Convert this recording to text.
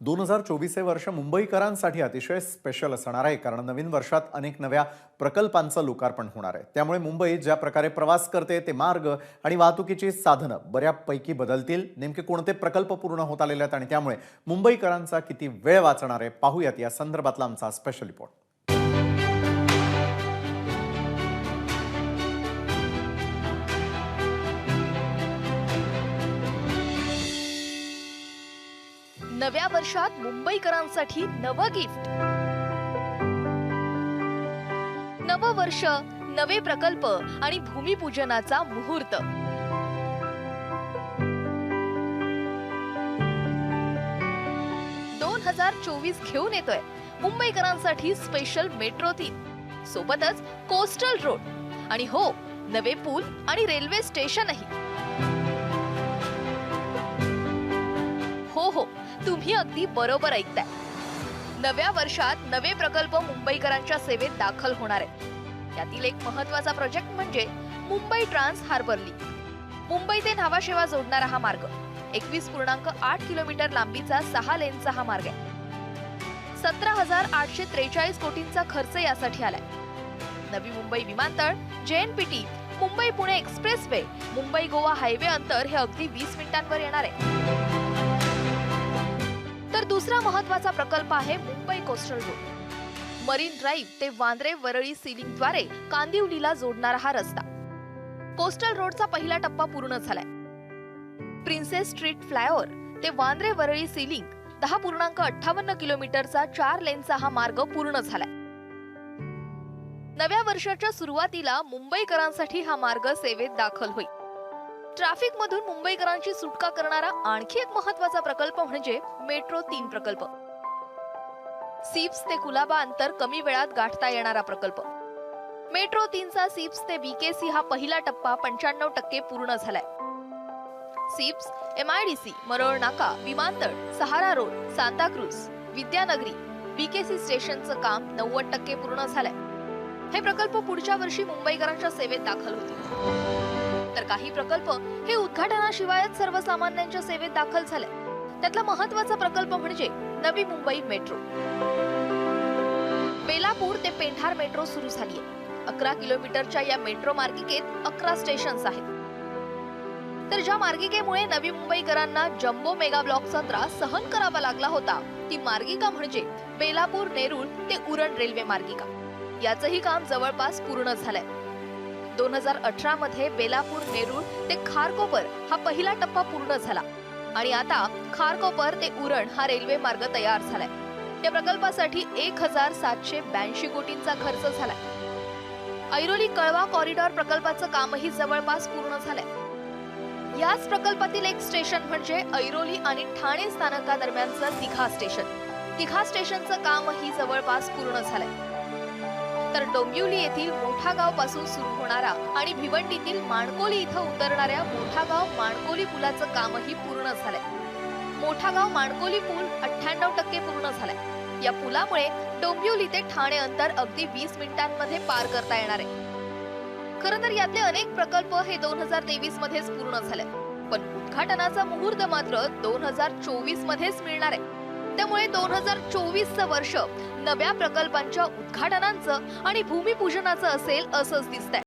दोन हजार चोवीस हे वर्ष मुंबईकरांसाठी अतिशय स्पेशल असणार आहे कारण नवीन वर्षात अनेक नव्या प्रकल्पांचं लोकार्पण होणार आहे. त्यामुळे मुंबई ज्या प्रकारे प्रवास करते ते मार्ग आणि वाहतुकीची साधनं बऱ्यापैकी बदलतील. नेमके कोणते प्रकल्प पूर्ण होत आलेले आहेत आणि त्यामुळे मुंबईकरांचा किती वेळ वाचणार आहे पाहूयात या संदर्भातला आमचा स्पेशल रिपोर्ट नव्या वर्षात मुंबईकरांसाठी नवं गिफ्ट. नवं वर्ष नवे प्रकल्प आणि भूमिपूजनाचा मुहूर्त. दोन हजार चोवीस घेऊन येतोय. मुंबईकरांसाठी स्पेशल मेट्रो तीन. सोबतच कोस्टल रोड आणि हो नवे पूल आणि रेल्वे स्टेशनही हो हो. तुम्ही अगदी बरोबर ऐकताय. नव्या वर्षात नवे प्रकल्प मुंबईकरांच्या सेवेत दाखल होणार आहेत. यातील एक महत्त्वाचा प्रोजेक्ट म्हणजे मुंबई ट्रान्स हार्बरली मुंबई ते न्हावाशेवा जोडणारा हा मार्ग. एकवीस पूर्णांक आठ किलोमीटर लांबीचा सहा लेनचा हा मार्ग आहे. सतरा हजार आठशे त्रेचाळीस कोटींचा खर्च यासाठी आलाय. नवी मुंबई विमानतळ JNPT Mumbai Pune expressway Mumbai Goa highway अंतर हे अगदी वीस मिनिटांवर येणार आहे. तर दुसरा महत्त्वाचा प्रकल्प आहे Mumbai coastal road marine drive ते वांद्रे वरळी सिलिंगद्वारे कांदिवलीला जोडणारा हा रस्ता. कोस्टल रोडचा पहिला टप्पा पूर्ण झालाय. प्रिन्सेस स्ट्रीट फ्लायओव्हर ते वांद्रे वरळी सिलिंग दहा पूर्णांक अठ्ठावन्न किलोमीटरचा चार लेनचा हा मार्ग पूर्ण झालाय. नव्या वर्षाच्या सुरुवातीला मुंबईकरांसाठी हा मार्ग सेवेत दाखल होईल. ट्रॅफिक मधून मुंबईकरांची सुटका करणारा आणखी एक महत्त्वाचा प्रकल्प म्हणजे मेट्रो तीन प्रकल्प. सीप्स ते कुलाबा अंतर कमी वेळात गाठता येणारा प्रकल्प. मेट्रो तीनचा सीप्स ते बीकेसी हा पहिला टप्पा पंच्याण्णव टक्के पूर्ण झालाय. सीप्स एमआयडीसी मरळ नाका विमानतळ सहारा रोड सांताक्रूज विद्यानगरी बीकेसी स्टेशनचं काम नव्वद टक्के पूर्ण झालंय. हे प्रकल्प पुढच्या वर्षी मुंबईकरांच्या सेवेत दाखल होतील. तर काही प्रकल्प हे उद्घाटनाशिवायच सर्वसामान्यांच्या सेवेत दाखल झाले. त्यातला महत्त्वाचा प्रकल्प म्हणजे नवी मुंबई मेट्रो. बेलापूर ते पेंढार मेट्रो सुरू झाली आहे अकरा किलोमीटरच्या या मेट्रो मार्गिकेत अकरा स्टेशन्स आहेत. तर ज्या मार्गिकेमुळे नवी मुंबईकरांना जम्बो मेगा ब्लॉकचा त्रास सहन करावा लागला होता ती मार्गिका म्हणजे बेलापूर नेरूळ ते उरण रेल्वे मार्गिका. याचंही काम जवळपास पूर्ण झालंय. दोन हजार अठरा मध्ये बेलापूर नेरूळ ते खारकोपर हा पहिला टप्पा पूर्ण झाला. आणि आता खारकोपर ते उरण हा रेल्वे मार्ग तयार झालाय. या प्रकल्पासाठी एक हजार सातशे ब्याऐंशी कोटींचा खर्च झालाय. ऐरोली कळवा कॉरिडॉर प्रकल्पाचं कामही जवळपास पूर्ण झालंय. याच प्रकल्पातील एक स्टेशन म्हणजे ऐरोली आणि ठाणे स्थानकादरम्यानचं तिघा स्टेशन. तिघा स्टेशनचं कामही जवळपास पूर्ण झालंय. तर डोंबिवली येथील मोठा गावपासून सुरू होणारा आणि भिवंडीतील माणकोली इथं उतरणाऱ्या मोठा गाव माणकोली पुलाचं कामही पूर्ण झालंय. मोठा गाव माणकोली पूल अठ्ठ्याण्णव टक्के पूर्ण झालाय. या पुलामुळे डोंबिवली ते ठाणे अंतर अगदी वीस मिनिटांमध्ये पार करता येणार आहे. खरं तर यातले अनेक प्रकल्प हे दोन हजार तेवीस मध्येच पूर्ण झाले. पण उद्घाटनाचा मुहूर्त मात्र दोन हजार चोवीस मध्येच मिळणार आहे. त्यामुळे दोन हजार चोवीसचं वर्ष नव्या प्रकल्पांच्या उद्घाटनांचं आणि भूमिपूजनाचं असेल असंच दिसतंय.